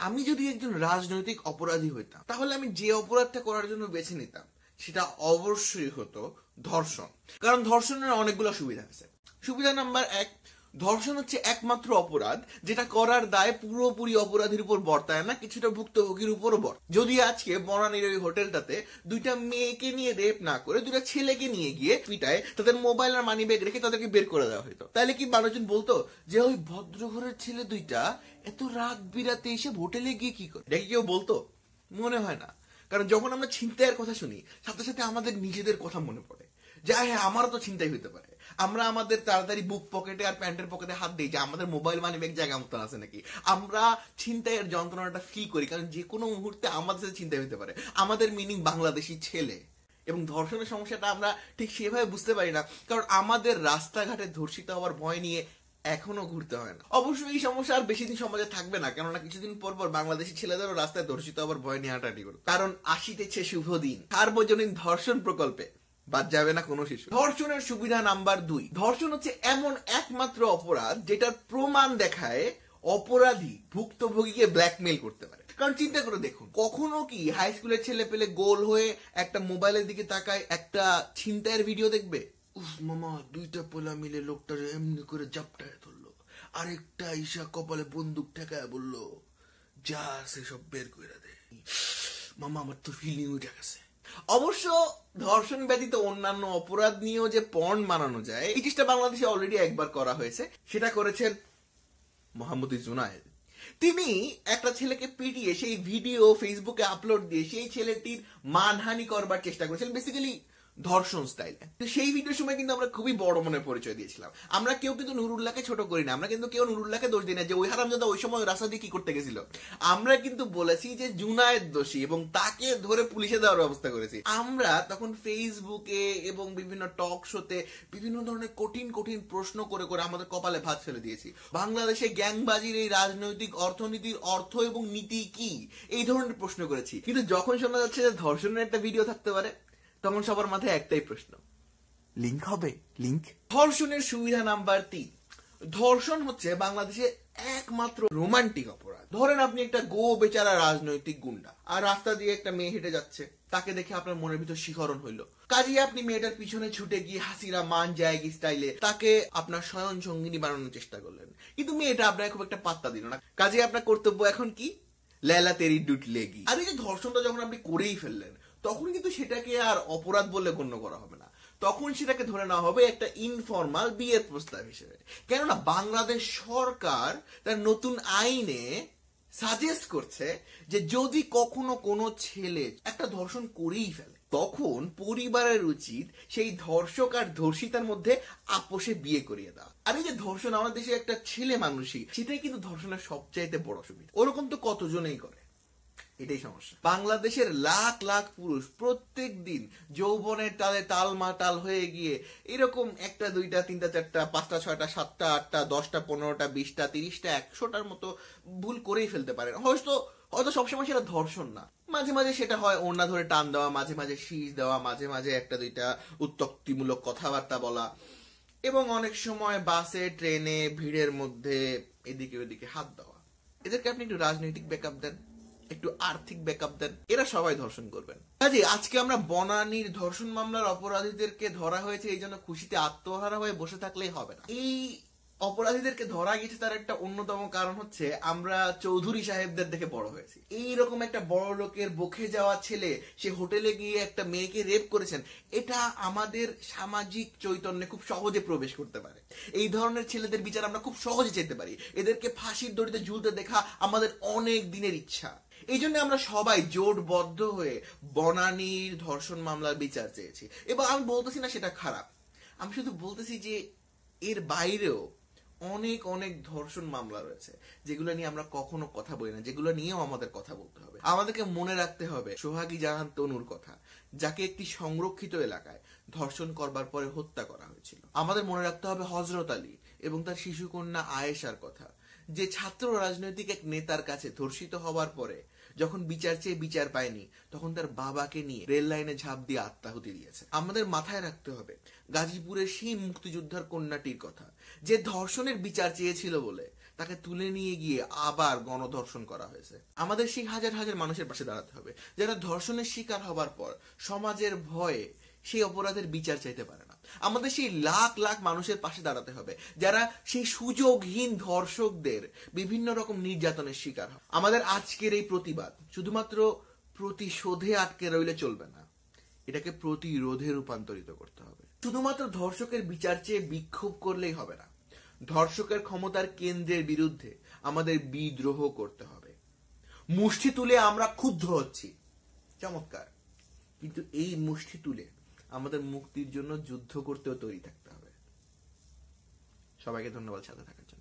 আমি যদি একজন রাজনৈতিক অপরাধী হইতাম, তাহলে আমি যে অপরাধটা করার জন্য বেছে নিতাম, সেটা অবশ্যই হতো ধর্ষণ। কারণ ধর্ষণের অনেকগুলো সুবিধা আছে। সুবিধা নাম্বার এক ধর্ষণ হচ্ছে একমাত্র অপরাধ, যেটা করার দায় পুরোপুরি অপরাধীর উপর বর্তায় না, কিছুটা ভুক্তভোগীর উপরও বর যদি আজকে বনানীর ওই হোটেলটাতে দুইটা মেয়েকে নিয়ে রেপ না করে, দুইটা ছেলেকে নিয়ে গিয়ে পিটায়, তাদের মোবাইল আর মানি ব্যাগ রেখে তাদেরকে বের করে দেওয়া হতো তাহলে কি মানুষজন বলতো যে ওই ভদ্রঘরের ছেলে দুইটা এত রাত বিরাতে এসে হোটেলে গিয়ে কি করে? কি কেউ বলতো? মনে হয় না। কারণ যখন আমরা ছিনতাইয়ের কথা শুনি, সাথে সাথে আমাদের নিজেদের কথা মনে পড়ে। যে হ্যাঁ আমারও তো চিন্তাই হতে পারে। আমরা আমাদের তাড়াতাড়ি বুক পকেটে আর প্যান্টের পকেটে হাত দিই যে, আমাদের মোবাইল মানে ব্যাগ জায়গা মতো আছে নাকি? আমরা চিন্তায়ের যন্ত্রণাটা ফিল করি, কারণ যে কোনো মুহূর্তে আমাদের সাথে চিন্তা হতে পারে। আমাদের মিনিং বাংলাদেশি ছেলে। এবং ধর্ষণের সমস্যাটা আমরা ঠিক সেভাবে বুঝতে পারি না, কারণ আমাদের রাস্তাঘাটে ধর্ষিত হওয়ার ভয় নিয়ে এখনও ঘুরতে হয় না। অবশ্যই এই সমস্যা আর বেশি দিন সমাজে থাকবে না, কেননা কিছুদিন পর পর বাংলাদেশি ছেলেদেরও রাস্তায় ধর্ষিত হওয়ার ভয় নিয়ে হাঁটাহাঁটি করবে। কারণ আসিতেছে শুভ দিন। সার্বজনীন ধর্ষণ প্রকল্পে বাদ যাবে না কোনো শিশু। ধর্ষণের সুবিধা নাম্বার দুই। ধর্ষণ হচ্ছে এমন একমাত্র অপরাধ যেটার প্রমাণ দেখায় অপরাধী ভুক্তভোগীকে ব্ল্যাকমেইল করতে পারে। কারণ চিন্তা করে দেখুন, কখনো কি হাই স্কুলের ছেলে পেলে গোল হয়ে একটা মোবাইলের দিকে তাকায়, একটা ছিনতাইয়ের ভিডিও দেখবে? উফ মামা, দুইটা পোলা মিলে লোকটারে এমনি করে জাপটায় ধরলো। আরেকটা ঈশা কপালে বন্দুক ঠেকায় বলল, যা সেসব বের করে দে। মামা, আমার তো ফিলিং উঠে গেছে। অবশ্য ধর্ষণ ব্যতীত অন্যান্য অপরাধ নিয়েও যে পর্ন বানানো যায়, এই জিনিসটা বাংলাদেশে অলরেডি একবার করা হয়েছে। সেটা করেছেন মোহাম্মদ জুনায়েদ তিনি একটা ছেলেকে পিটিয়ে সেই ভিডিও ফেসবুকে আপলোড দিয়ে সেই ছেলেটির মানহানি করবার চেষ্টা করেছিলেন বেসিক্যালি ধর্ষণ স্টাইলে সেই ভিডিওর সময় কিন্তু আমরা খুবই বড় মনে পরিচয় দিয়েছিলাম। আমরা কেউ কিন্তু নুরুল্লাহকে ছোট করি না। আমরা কিন্তু কেউ নুরুল্লাহকে দোষ দিই না যে, ওই হারামজাদা ওই সময় রাস্তা দিয়ে কি করতে গেছিল? আমরা কিন্তু বলেছি যে, জুনায়েদ দোষী এবং তাকে ধরে পুলিশে দেওয়ার ব্যবস্থা করেছি। আমরা তখন ফেসবুকে এবং বিভিন্ন টক শোতে বিভিন্ন ধরনের কঠিন কঠিন প্রশ্ন করে করে আমাদের কপালে ভাত ফেলে দিয়েছি। বাংলাদেশে গ্যাংবাজির এই রাজনৈতিক অর্থনীতির অর্থ এবং নীতি কি? এই ধরনের প্রশ্ন করেছি। কিন্তু যখন শোনা যাচ্ছে যে ধর্ষণের একটা ভিডিও থাকতে পারে তখন সবার মাথায় একটাই প্রশ্ন। লিঙ্ক হবে? লিঙ্ক ধর্ষণের সুবিধা নাম্বার তিন। ধর্ষণ হচ্ছে বাংলাদেশে একমাত্র রোমান্টিক অপরাধ। ধরেন আপনি একটা গো বেচারা রাজনৈতিক গুন্ডা আর রাস্তা দিয়ে একটা মেয়ে হেঁটে যাচ্ছে। তাকে দেখে আপনার মনের ভিতর শিহরণ হইল। কাজে আপনি মেয়েটার পিছনে ছুটে গিয়ে হাসিরা মান জায়গি স্টাইলে তাকে আপনার স্বয়ং সঙ্গিনী বানানোর চেষ্টা করলেন। কিন্তু মেয়েটা আপনার খুব একটা পাত্তা দিল না। কাজে আপনার কর্তব্য এখন কি? লেলা তেরি ডুট লেগি। আর এই যে ধর্ষণটা যখন আপনি করেই ফেললেন তখন কিন্তু সেটাকে আর অপরাধ বলে গণ্য করা হবে না। তখন সেটাকে ধরে নেওয়া হবে একটা ইনফর্মাল বিয়ের প্রস্তাব হিসেবে। কেননা বাংলাদেশ সরকার তার নতুন আইনে সাজেস্ট করছে যে যদি কখনো কোনো ছেলে একটা ধর্ষণ করেই ফেলে, তখন পরিবারের উচিত সেই ধর্ষক আর ধর্ষিতার মধ্যে আপোষে বিয়ে করিয়ে দেওয়া। আর এই যে ধর্ষণ আমাদের দেশে একটা ছেলে মানুষই, সেটাই কিন্তু ধর্ষণের সবচাইতে বড় সুবিধা। ওরকম তো কতজনেই করে। এটাই সমস্যা। বাংলাদেশের লাখ লাখ পুরুষ প্রত্যেক দিন যৌবনের তালে তাল মাতাল হয়ে গিয়ে এরকম একটা, দুইটা, তিনটা, চারটা, পাঁচটা, ছয়টা, সাতটা, আটটা, দশটা, পনেরোটা, বিশটা, তিরিশটা, একশোটার মতো ভুল করেই ফেলতে পারেন। হয়তো হয়তো সবসময় সেটা ধর্ষণ না। মাঝে মাঝে সেটা হয় ওড়না ধরে টান দেওয়া, মাঝে মাঝে শীষ দেওয়া, মাঝে মাঝে একটা, দুইটা উত্তক্তিমূলক কথাবার্তা বলা। এবং অনেক সময় বাসে, ট্রেনে, ভিড়ের মধ্যে এদিকে ওদিকে হাত দেওয়া। এদেরকে আপনি একটু রাজনৈতিক ব্যাকআপ দেন। একটু আর্থিক ব্যাকআপ দেন। এরা সবাই ধর্ষণ করবেন। কাজে আজকে আমরা বনানীর ধর্ষণ মামলার অপরাধীদেরকে ধরা হয়েছে, এই জন্য খুশিতে আত্মহারা হয়ে বসে থাকলেই হবে না। এই অপরাধীদেরকে ধরা গেছে তার একটা অন্যতম কারণ হচ্ছে, আমরা চৌধুরী সাহেবদের দেখে বড় হয়েছি। এইরকম একটা বড় লোকের বকে যাওয়া ছেলে, সে হোটেলে গিয়ে একটা মেয়েকে রেপ করেছেন, এটা আমাদের সামাজিক চৈতন্যে খুব সহজে প্রবেশ করতে পারে। এই ধরনের ছেলেদের বিচার আমরা খুব সহজে যেতে পারি। এদেরকে ফাঁসির দড়িতে ঝুলতে দেখা আমাদের অনেক দিনের ইচ্ছা। এই জন্য আমরা সবাই জোটবদ্ধ হয়ে বনানীর ধর্ষণ মামলার বিচার চেয়েছি। এবং আমি বলতেছি না সেটা খারাপ। আমি শুধু বলতেছি যে এর বাইরেও অনেক অনেক ধর্ষণ মামলা রয়েছে, যেগুলো নিয়ে আমরা কখনো কথা বলি না, যেগুলো নিয়েও আমাদের কথা বলতে হবে। আমাদেরকে মনে রাখতে হবে, সোহাগী জাহান তনুর কথা, যাকে একটি সংরক্ষিত এলাকায় ধর্ষণ করবার পরে হত্যা করা হয়েছিল। আমাদের মনে রাখতে হবে হজরত আলী এবং তার শিশুকন্যা আয়েশার কথা যে ছাত্র রাজনৈতিক এক নেতার কাছে ধর্ষিত হওয়ার পরে যখন বিচার চেয়ে বিচার পায়নি, তখন তার বাবাকে নিয়ে রেল লাইনে ঝাঁপ দিয়ে আত্মাহুতি দিয়েছে। আমাদের মাথায় রাখতে হবে, গাজীপুরের সেই মুক্তিযোদ্ধার কন্যাটির কথা। যে ধর্ষণের বিচার চেয়েছিল বলে তাকে তুলে নিয়ে গিয়ে আবার গণধর্ষণ করা হয়েছে। আমাদের সেই হাজার হাজার মানুষের পাশে দাঁড়াতে হবে, যারা ধর্ষণের শিকার হবার পর সমাজের ভয়ে সেই অপরাধের বিচার চাইতে পারে না। আমাদের সেই লাখ লাখ মানুষের পাশে দাঁড়াতে হবে, যারা সেই সুযোগহীন ধর্ষকদের বিভিন্ন রকম নির্যাতনের শিকার হয়। আমাদের আজকের এই প্রতিবাদ শুধুমাত্র প্রতিশোধে আটকে রইলে চলবে না, এটাকে প্রতিরোধে রূপান্তরিত করতে হবে। শুধুমাত্র ধর্ষকের বিচার চেয়ে বিক্ষোভ করলেই হবে না, ধর্ষকের ক্ষমতার কেন্দ্রের বিরুদ্ধে আমাদের বিদ্রোহ করতে হবে। মুষ্টি তুলে আমরা ক্ষুব্ধ হচ্ছি, চমৎকার। কিন্তু এই মুষ্টি তুলে আমাদের মুক্তির জন্য যুদ্ধ করতেও তৈরি থাকতে হবে। সবাইকে ধন্যবাদ সাথে থাকার জন্য।